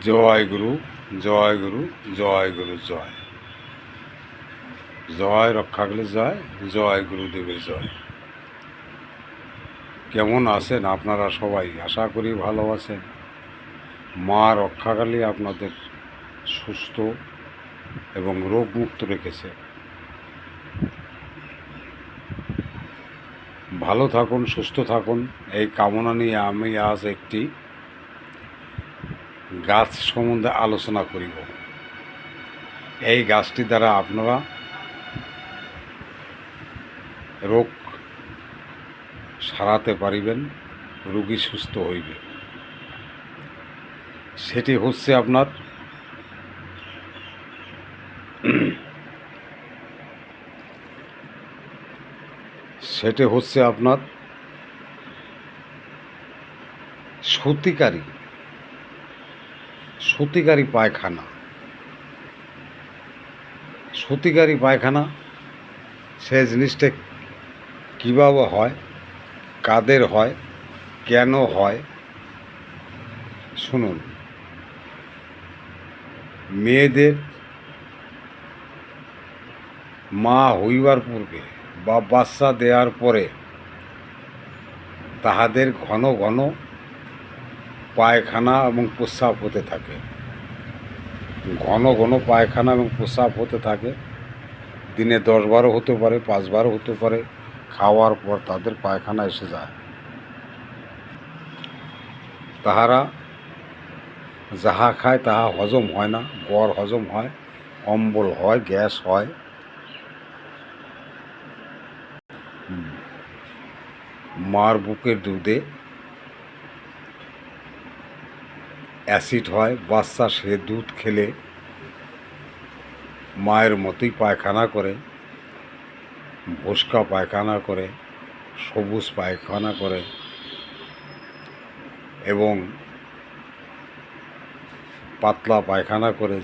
জয় গুরু জয় গুরু জয় গুরু, জয়। জয় রক্ষাগুলি জয় জয় গুরুদেবের জয়। কেমন আছেন আপনারা সবাই? আশা করি ভালো আছেন। মা রক্ষাকালী আপনাদের সুস্থ এবং রোগমুক্ত রেখেছে। ভালো থাকুন, সুস্থ থাকুন। এই কামনা নিয়ে আমি আজ একটি গাছ সম্বন্ধে আলোচনা করিব। এই গাছটি দ্বারা আপনারা রোগ সারাতে পারিবেন, রোগী সুস্থ হইবে। সেটি হচ্ছে আপনার সেটি হচ্ছে আপনার সতিকারী সতিকারী পায়খানা। সতিকারী পায়খানা, সে জিনিসটা কীভাবে হয়, কাদের হয়, কেন হয়, শুনুন। মেয়েদের মা হইবার পূর্বে বা বাচ্চা দেওয়ার পরে তাহাদের ঘন ঘন পায়খানা এবং প্রস্রাব হতে থাকে। ঘন ঘন পায়খানা এবং প্রস্রাব হতে থাকে। দিনে দশ বারো হতে পারে, পাঁচ বারো হতে পারে। খাওয়ার পর তাদের পায়খানা এসে যায়। তাহারা যাহা খায় তাহা হজম হয় না। গড় হজম হয়, অম্বল হয়, গ্যাস হয়। মার বুকের দুধে অ্যাসিড হয়, বাচ্চা সে দুধ খেলে মায়ের মতোই পায়খানা করে, ভোসকা পায়খানা করে, সবুজ পায়খানা করে এবং পাতলা পায়খানা করে,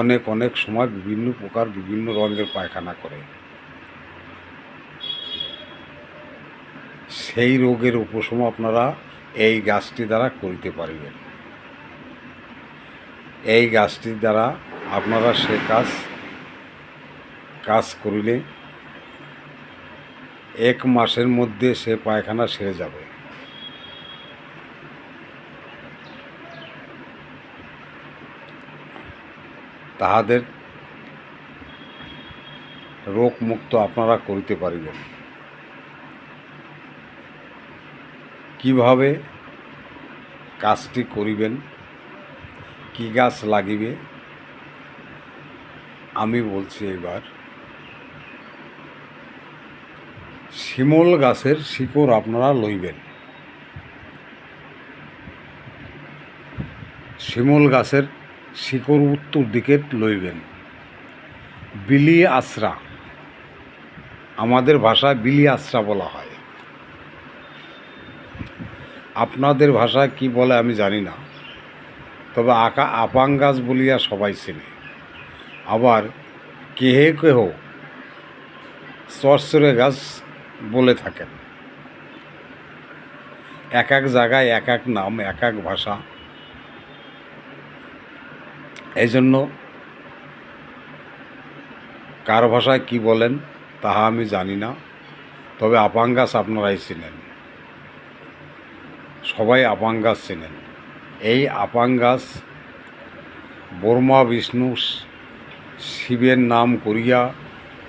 অনেক অনেক সময় বিভিন্ন প্রকার বিভিন্ন রঙের পায়খানা করে। সেই রোগের উপশম আপনারা এই গাছটি দ্বারা করিতে পারিবেন। এই গাছটির দ্বারা আপনারা সে কাজ কাজ করিলে এক মাসের মধ্যে সে পায়খানা সেরে যাবে। তাহাদের রোগমুক্ত আপনারা করিতে পারিবেন। কীভাবে কাজটি করিবেন? কি গাছ লাগিবে? আমি বলছি এবার, শিমল গাছের শিকড় আপনারা লইবেন। শিমল গাছের শিকড় উত্তর দিকে লইবেন। বিলি আশ্রা, আমাদের ভাষায় বিলি আশ্রা বলা হয়। আপনাদের ভাষায় কি বলে আমি জানি না। তবে আকা আপাং গাছ বলিয়া সবাই চেনে। আবার কেহে কেহ চরচরে গাছ বলে থাকেন। এক এক জায়গায় এক এক নাম, এক এক ভাষা। এই জন্য কার ভাষায় কি বলেন তাহা আমি জানি না, তবে আপাং গাছ আপনারাই চিনেন। সবাই আপাং গাছ চেনেন। এই আপাং গাছ বর্মা বিষ্ণু শিবের নাম করিয়া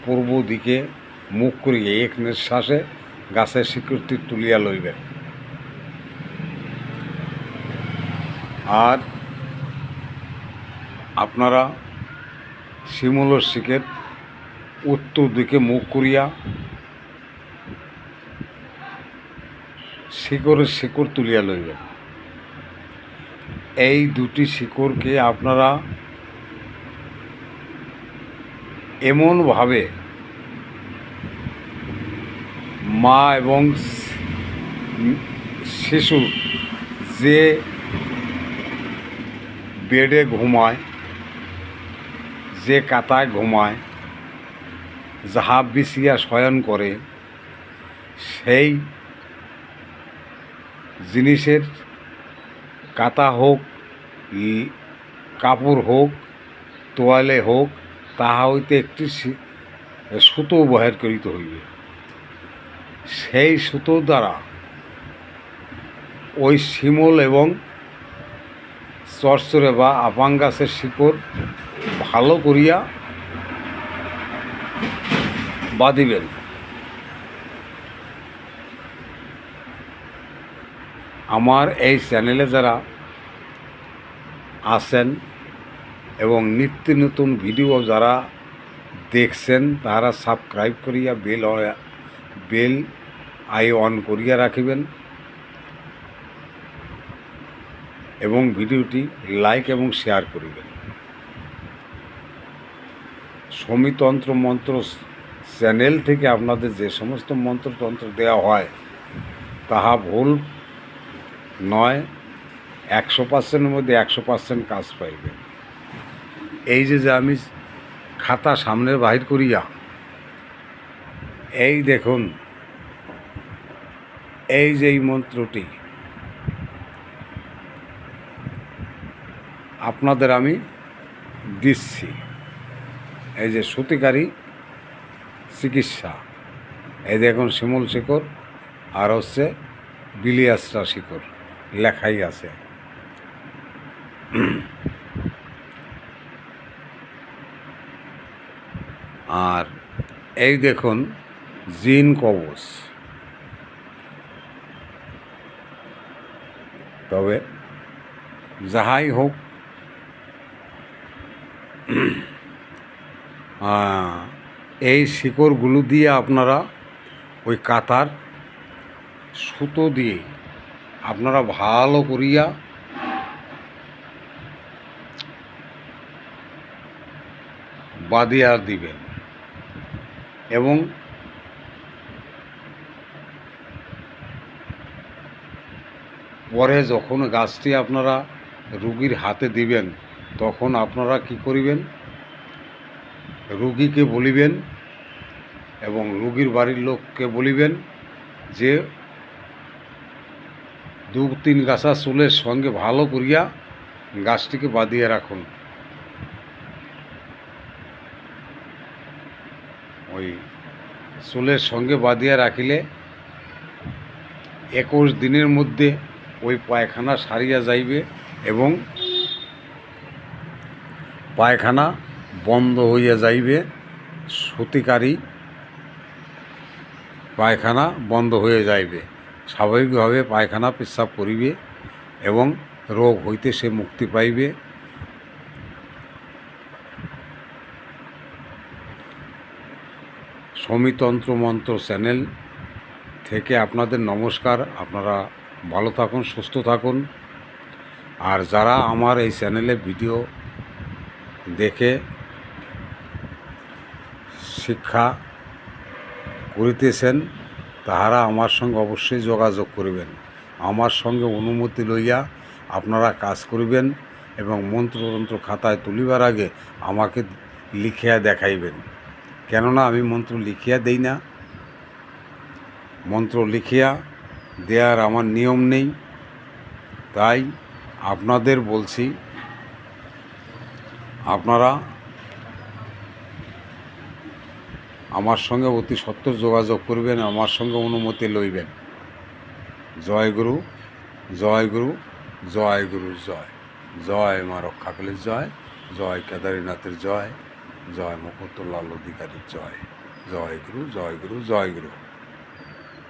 পূর্ব দিকে মুখ করিয়া এক নিঃশ্বাসে গাছের স্বীকৃতি তুলিয়া লইবে। আর আপনারা শিমুলর শিখের উত্তর দিকে মুখ করিয়া শিকড়ের শিকড় তুলিয়া লইবেন। এই দুটি শিকড়কে আপনারা এমনভাবে মা এবং শিশু যে বেডে ঘুমায়, যে কাতায় ঘুমায়, যাহা বিছিয়া শয়ন করে, সেই জিনিসের কাতা হোক, ই- কাপড় হোক, তোয়ালে হোক, তাহা হইতে একটি সুতো বাহির করিতে হইবে। সেই সুতো দ্বারা ওই শিমল এবং চরচরে বা আপাং গাছের শিকড় ভালো করিয়া বাঁধিবেন। আমার এই চ্যানেলে যারা আসেন এবং নিত্য নতুন ভিডিও যারা দেখছেন, তারা সাবস্ক্রাইব করিয়া বেল বেল আই অন করিয়া রাখিবেন এবং ভিডিওটি লাইক এবং শেয়ার করিবেন। সমিতন্ত্র মন্ত্র চ্যানেল থেকে আপনাদের যে সমস্ত মন্ত্রতন্ত্র দেওয়া হয়, তাহা ভুল নয়, একশো পার্সেন্টের মধ্যে একশো পার্সেন্ট কাজ পাইবে। এই যে যে আমি খাতা সামনে বাহির করিয়া, এই দেখুন, এই যে এই মন্ত্রটি, আপনাদের আমি দিচ্ছি। এই যে সতিকারী চিকিৎসা, এই দেখুন শিমুল শিকড় আর হচ্ছে বিলিয়াসটা শিকড় লেখাই আছে। আর এই দেখুন, জিন কবচ। তবে যাহাই হোক এই শিকড়গুলো দিয়ে আপনারা ওই কাতার সুতো দিয়ে আপনারা ভালো করিয়া বাদিয়া দিবেন এবং পরে যখন গাছটি আপনারা রুগীর হাতে দিবেন, তখন আপনারা কি করিবেন? রুগীকে বলিবেন এবং রুগীর বাড়ির লোককে বলিবেন যে দু তিন গাছা চুলের সঙ্গে ভালো করিয়া গাছটিকে বাঁধিয়ে রাখুন। ওই চুলের সঙ্গে বাঁধিয়া রাখিলে একুশ দিনের মধ্যে ওই পায়খানা সারিয়া যাইবে এবং পায়খানা বন্ধ হইয়া যাইবে। সতিকারী পায়খানা বন্ধ হয়ে যাইবে। স্বাভাবিকভাবে পায়খানা পেশাব করিবে এবং রোগ হইতে সে মুক্তি পাইবে। সমিতন্ত্র মন্ত্র চ্যানেল থেকে আপনাদের নমস্কার। আপনারা ভালো থাকুন, সুস্থ থাকুন। আর যারা আমার এই চ্যানেলে ভিডিও দেখে শিক্ষা করিতেছেন তাহারা আমার সঙ্গে অবশ্যই যোগাযোগ করিবেন। আমার সঙ্গে অনুমতি লইয়া আপনারা কাজ করিবেন এবং মন্ত্রতন্ত্র খাতায় তুলিবার আগে আমাকে লিখিয়া দেখাইবেন। কেননা আমি মন্ত্র লিখিয়া দেই না। মন্ত্র লিখিয়া দেওয়ার আমার নিয়ম নেই। তাই আপনাদের বলছি, আপনারা আমার সঙ্গে অতি সত্তর যোগাযোগ করবেন, আমার সঙ্গে অনুমতি লইবেন। জয় গুরু জয় গুরু জয় গুরু, জয়। জয় মা রক্ষাকালীর জয় জয় কেদারীনাথের জয় জয় মুকুন্দলাল অধিকারীর জয়। জয় গুরু জয় গুরু জয় গুরু।